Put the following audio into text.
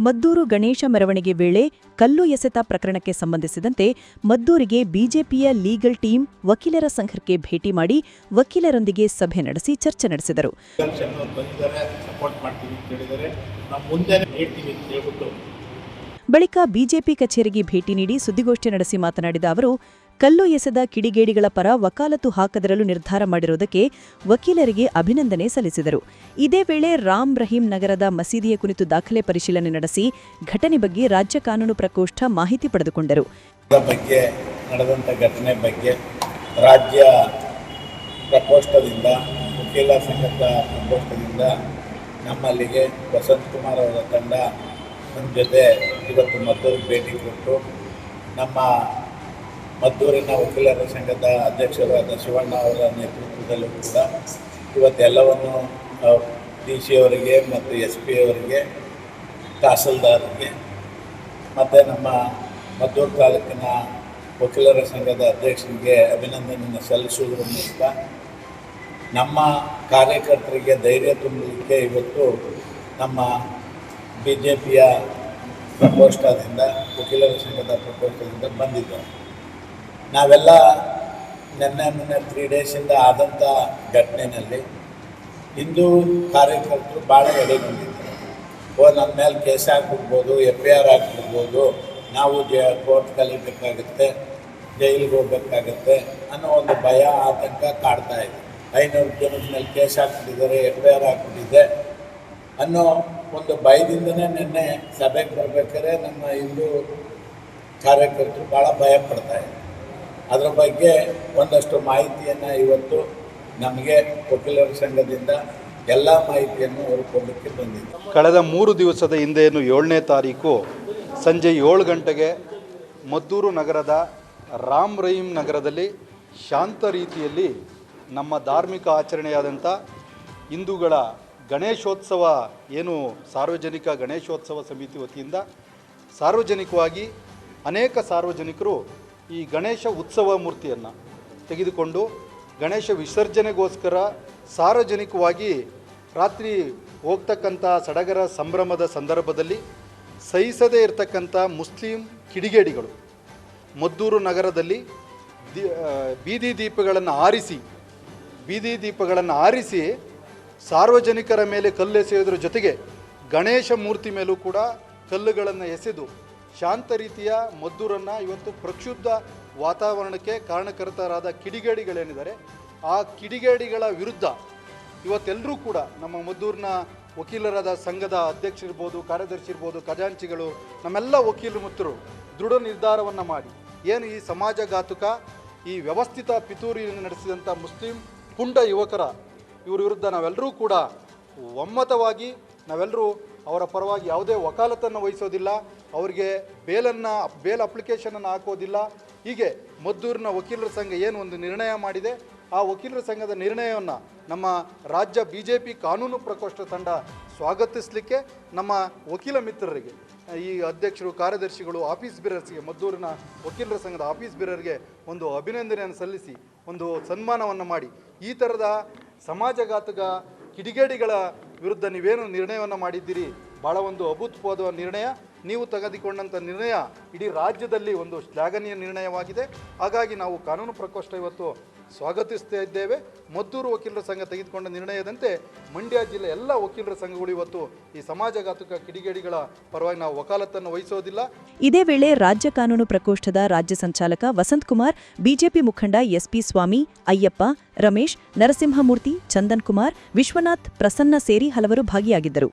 ಮದ್ದೂರು ಗಣೇಶ ಮೆರವಣಿಗೆ ವೇಳೆ ಕಲ್ಲು ಎಸೆತ ಪ್ರಕರಣಕ್ಕೆ ಸಂಬಂಧಿಸಿದಂತೆ ಮದ್ದೂರಿಗೆ ಬಿಜೆಪಿಯ ಲೀಗಲ್ ಟೀಮ್ ವಕೀಲರ ಸಂಘಕ್ಕೆ ಭೇಟಿ ಮಾಡಿ ವಕೀಲರೊಂದಿಗೆ ಸಭೆ ನಡೆಸಿ ಚರ್ಚೆ ನಡೆಸಿದರು. ಬಳಿಕ ಬಿಜೆಪಿ ಕಚೇರಿಗೆ ಭೇಟಿ ನೀಡಿ ಸುದ್ದಿಗೋಷ್ಠಿ ನಡೆಸಿ ಮಾತನಾಡಿದ ಅವರು ಕಲ್ಲು ಎಸೆದ ಕಿಡಿಗೇಡಿಗಳ ಪರ ವಕಾಲತ್ತು ಹಾಕದಿರಲು ನಿರ್ಧಾರ ಮಾಡಿರುವುದಕ್ಕೆ ವಕೀಲರಿಗೆ ಅಭಿನಂದನೆ ಸಲ್ಲಿಸಿದರು. ಇದೇ ವೇಳೆ ರಾಮ್ ರಹೀಂ ನಗರದ ಮಸೀದಿಯ ಕುರಿತು ದಾಖಲೆ ಪರಿಶೀಲನೆ ನಡೆಸಿ ಘಟನೆ ಬಗ್ಗೆ ರಾಜ್ಯ ಕಾನೂನು ಪ್ರಕೋಷ್ಠ ಮಾಹಿತಿ ಪಡೆದುಕೊಂಡರು. ಬಗ್ಗೆ ನಡೆದಂಥ ಘಟನೆ ಬಗ್ಗೆ ರಾಜ್ಯ ಪ್ರಕೋಷ್ಠದಿಂದ, ವಕೀಲ ಸಂಘದ ಪ್ರಕೋಷ್ಠದಿಂದ ನಮ್ಮಲ್ಲಿಗೆ ವಸಂತ್ ಕುಮಾರ್ ಅವರ ತಂಡ ನಮ್ಮ ಜೊತೆ ಇವತ್ತು ಮದ್ದೂರಿಗೆ ಭೇಟಿ ಕೊಟ್ಟು ನಮ್ಮ ಮದ್ದೂರಿನ ವಕೀಲರ ಸಂಘದ ಅಧ್ಯಕ್ಷರಾದ ಶಿವಣ್ಣ ಅವರ ನೇತೃತ್ವದಲ್ಲೂ ಕೂಡ ಇವತ್ತೆಲ್ಲವನ್ನು ಡಿ ಸಿ ಅವರಿಗೆ ಮತ್ತು ಎಸ್ ಪಿ ಅವರಿಗೆ, ತಹಸೀಲ್ದಾರ್ಗೆ, ಮತ್ತು ನಮ್ಮ ಮದ್ದೂರು ತಾಲೂಕಿನ ವಕೀಲರ ಸಂಘದ ಅಧ್ಯಕ್ಷರಿಗೆ ಅಭಿನಂದನೆಯನ್ನು ಸಲ್ಲಿಸುವುದರ ಮೂಲಕ ನಮ್ಮ ಕಾರ್ಯಕರ್ತರಿಗೆ ಧೈರ್ಯ ತುಂಬಲಿಕ್ಕೆ ಇವತ್ತು ನಮ್ಮ ಬಿ ಜೆ ಪಿಯ ಪ್ರಕೋಷ್ಠದಿಂದ ವಕೀಲರ ಸಂಘದ ಪ್ರಕೋಷ್ಠದಿಂದ ಬಂದಿದ್ದಾರೆ. ನಾವೆಲ್ಲ ನಿನ್ನೆ ಮೊನ್ನೆ ತ್ರೀ ಡೇಸಿಂದ ಆದಂಥ ಘಟನೆಯಲ್ಲಿ ಹಿಂದೂ ಕಾರ್ಯಕರ್ತರು ಭಾಳ ಎಡೆಗೊಂಡಿದ್ದಾರೆ. ಓ ನಮ್ಮ ಮೇಲೆ ಕೇಸ್ ಹಾಕ್ಬಿಡ್ಬೋದು ಎಫ್ ಐ ಆರ್ ಹಾಕ್ಬಿಡ್ಬೋದು, ನಾವು ಜ ಕೋರ್ಟ್ ಕಲಿಬೇಕಾಗುತ್ತೆ ಜೈಲಿಗೆ ಹೋಗ್ಬೇಕಾಗತ್ತೆ ಅನ್ನೋ ಒಂದು ಭಯ, ಆತಂಕ ಕಾಡ್ತಾ ಇದೆ. ಐನೂರು ಜನದ ಮೇಲೆ ಕೇಸ್ ಹಾಕ್ಬಿಟ್ಟಿದ್ದಾರೆ ಎಫ್ ಐ ಆರ್ ಹಾಕ್ಬಿಟ್ಟಿದೆ ಅನ್ನೋ ಒಂದು ಭಯದಿಂದನೇ ನಿನ್ನೆ ಸಭೆಗೆ ಬರ್ಬೇಕಾದ್ರೆ ನಮ್ಮ ಹಿಂದೂ ಕಾರ್ಯಕರ್ತರು ಭಾಳ ಭಯ ಪಡ್ತಾ ಇದ್ದಾರೆ. ಅದರ ಬಗ್ಗೆ ಒಂದಷ್ಟು ಮಾಹಿತಿಯನ್ನು ಇವತ್ತು ನಮಗೆ ವಕೀಲರ ಸಂಘದಿಂದ ಎಲ್ಲ ಮಾಹಿತಿಯನ್ನು ಅವರು ಕೊಡಲಿಕ್ಕೆ ಬಂದಿದ್ದಾರೆ ಕಳೆದ ಮೂರು ದಿವಸದ ಹಿಂದೆಯನ್ನು ಏಳನೇ ತಾರೀಕು ಸಂಜೆ ಏಳು ಗಂಟೆಗೆ ಮದ್ದೂರು ನಗರದ ರಾಮ್ ರಹೀಂ ನಗರದಲ್ಲಿ ಶಾಂತ ರೀತಿಯಲ್ಲಿ ನಮ್ಮ ಧಾರ್ಮಿಕ ಆಚರಣೆಯಾದಂಥ ಹಿಂದೂಗಳ ಗಣೇಶೋತ್ಸವ ಏನು ಸಾರ್ವಜನಿಕ ಗಣೇಶೋತ್ಸವ ಸಮಿತಿ ವತಿಯಿಂದ ಸಾರ್ವಜನಿಕವಾಗಿ ಅನೇಕ ಸಾರ್ವಜನಿಕರು ಈ ಗಣೇಶ ಉತ್ಸವ ಮೂರ್ತಿಯನ್ನು ತೆಗೆದುಕೊಂಡು ಗಣೇಶ ವಿಸರ್ಜನೆಗೋಸ್ಕರ ಸಾರ್ವಜನಿಕವಾಗಿ ರಾತ್ರಿ ಹೋಗ್ತಕ್ಕಂಥ ಸಡಗರ ಸಂಭ್ರಮದ ಸಂದರ್ಭದಲ್ಲಿ ಸಹಿಸದೇ ಇರತಕ್ಕಂಥ ಮುಸ್ಲಿಂ ಕಿಡಿಗೇಡಿಗಳು ಮದ್ದೂರು ನಗರದಲ್ಲಿ ಬೀದಿ ದೀಪಗಳನ್ನು ಆರಿಸಿ, ಬೀದಿ ದೀಪಗಳನ್ನು ಆರಿಸಿ ಸಾರ್ವಜನಿಕರ ಮೇಲೆ ಕಲ್ಲೆಸೆಯೋದ್ರ ಜೊತೆಗೆ ಗಣೇಶ ಮೂರ್ತಿ ಮೇಲೂ ಕೂಡ ಕಲ್ಲುಗಳನ್ನು ಎಸೆದು ಶಾಂತ ರೀತಿಯ ಮದ್ದೂರನ್ನು ಇವತ್ತು ಪ್ರಕ್ಷುಬ್ಧ ವಾತಾವರಣಕ್ಕೆ ಕಾರಣಕರ್ತರಾದ ಕಿಡಿಗೇಡಿಗಳೇನಿದ್ದಾರೆ, ಆ ಕಿಡಿಗೇಡಿಗಳ ವಿರುದ್ಧ ಇವತ್ತೆಲ್ಲರೂ ಕೂಡ ನಮ್ಮ ಮದ್ದೂರಿನ ವಕೀಲರಾದ ಸಂಘದ ಅಧ್ಯಕ್ಷರಿರ್ಬೋದು ಕಾರ್ಯದರ್ಶಿ ಇರ್ಬೋದು ಖಜಾಂಚಿಗಳು, ನಮ್ಮೆಲ್ಲ ವಕೀಲರು ಮಿತ್ರರು ದೃಢ ನಿರ್ಧಾರವನ್ನು ಮಾಡಿ ಏನು ಈ ಸಮಾಜಘಾತುಕ ಈ ವ್ಯವಸ್ಥಿತ ಪಿತೂರಿಯನ್ನು ನಡೆಸಿದಂಥ ಮುಸ್ಲಿಂ ಪುಂಡ ಯುವಕರ ಇವರ ವಿರುದ್ಧ ನಾವೆಲ್ಲರೂ ಕೂಡ ಒಮ್ಮತವಾಗಿ ನಾವೆಲ್ಲರೂ ಅವರ ಪರವಾಗಿ ಯಾವುದೇ ವಕಾಲತನ್ನು ವಹಿಸೋದಿಲ್ಲ. ಅವರಿಗೆ ಬೇಲನ್ನು, ಬೇಲ್ ಅಪ್ಲಿಕೇಶನನ್ನು ಹಾಕೋದಿಲ್ಲ. ಹೀಗೆ ಮದ್ದೂರಿನ ವಕೀಲರ ಸಂಘ ಏನು ಒಂದು ನಿರ್ಣಯ ಮಾಡಿದೆ. ಆ ವಕೀಲರ ಸಂಘದ ನಿರ್ಣಯವನ್ನು ನಮ್ಮ ರಾಜ್ಯ ಬಿ ಜೆ ಪಿ ಕಾನೂನು ಪ್ರಕೋಷ್ಠ ತಂಡ ಸ್ವಾಗತಿಸಲಿಕ್ಕೆ ನಮ್ಮ ವಕೀಲ ಮಿತ್ರರಿಗೆ, ಈ ಅಧ್ಯಕ್ಷರು, ಕಾರ್ಯದರ್ಶಿಗಳು, ಆಫೀಸ್ ಬಿರರ್ಸ್ಗೆ, ಮದ್ದೂರಿನ ವಕೀಲರ ಸಂಘದ ಆಫೀಸ್ ಬಿರರ್ಗೆ ಒಂದು ಅಭಿನಂದನೆಯನ್ನು ಸಲ್ಲಿಸಿ, ಒಂದು ಸನ್ಮಾನವನ್ನು ಮಾಡಿ. ಈ ಥರದ ಸಮಾಜಘಾತಕ ಕಿಡಿಗೇಡಿಗಳ ವಿರುದ್ಧ ನೀವೇನು ನಿರ್ಣಯವನ್ನು ಮಾಡಿದ್ದೀರಿ? ಭಾಳ ಒಂದು ಅಭೂತಪೂರ್ವ ನಿರ್ಣಯ. ನೀವು ತೆಗೆದುಕೊಂಡಂಥ ನಿರ್ಣಯ ಇಡೀ ರಾಜ್ಯದಲ್ಲಿ ಒಂದು ಶ್ಲಾಘನೀಯ ನಿರ್ಣಯವಾಗಿದೆ. ಹಾಗಾಗಿ ನಾವು ಕಾನೂನು ಪ್ರಕೋಷ್ಠ ಇವತ್ತು ಸ್ವಾಗತಿಸ್ತಾ ಇದ್ದೇವೆ. ಮದ್ದೂರು ವಕೀಲರ ಸಂಘ ತೆಗೆದುಕೊಂಡ ನಿರ್ಣಯದಂತೆ ಮಂಡ್ಯ ಜಿಲ್ಲೆ ಎಲ್ಲ ವಕೀಲರ ಸಂಘಗಳು ಇವತ್ತು ಈ ಸಮಾಜಘಾತುಕ ಕಿಡಿಗೇಡಿಗಳ ಪರವಾಗಿ ನಾವು ವಕಾಲತ್ತನ್ನು ವಹಿಸೋದಿಲ್ಲ. ಇದೇ ವೇಳೆ ರಾಜ್ಯ ಕಾನೂನು ಪ್ರಕೋಷ್ಠದ ರಾಜ್ಯ ಸಂಚಾಲಕ ವಸಂತ್ ಕುಮಾರ್, ಬಿಜೆಪಿ ಮುಖಂಡ ಎಸ್ಪಿ ಸ್ವಾಮಿ, ಅಯ್ಯಪ್ಪ, ರಮೇಶ್, ನರಸಿಂಹಮೂರ್ತಿ, ಚಂದನ್ ಕುಮಾರ್, ವಿಶ್ವನಾಥ್ ಪ್ರಸನ್ನ ಸೇರಿ ಹಲವರು ಭಾಗಿಯಾಗಿದ್ದರು.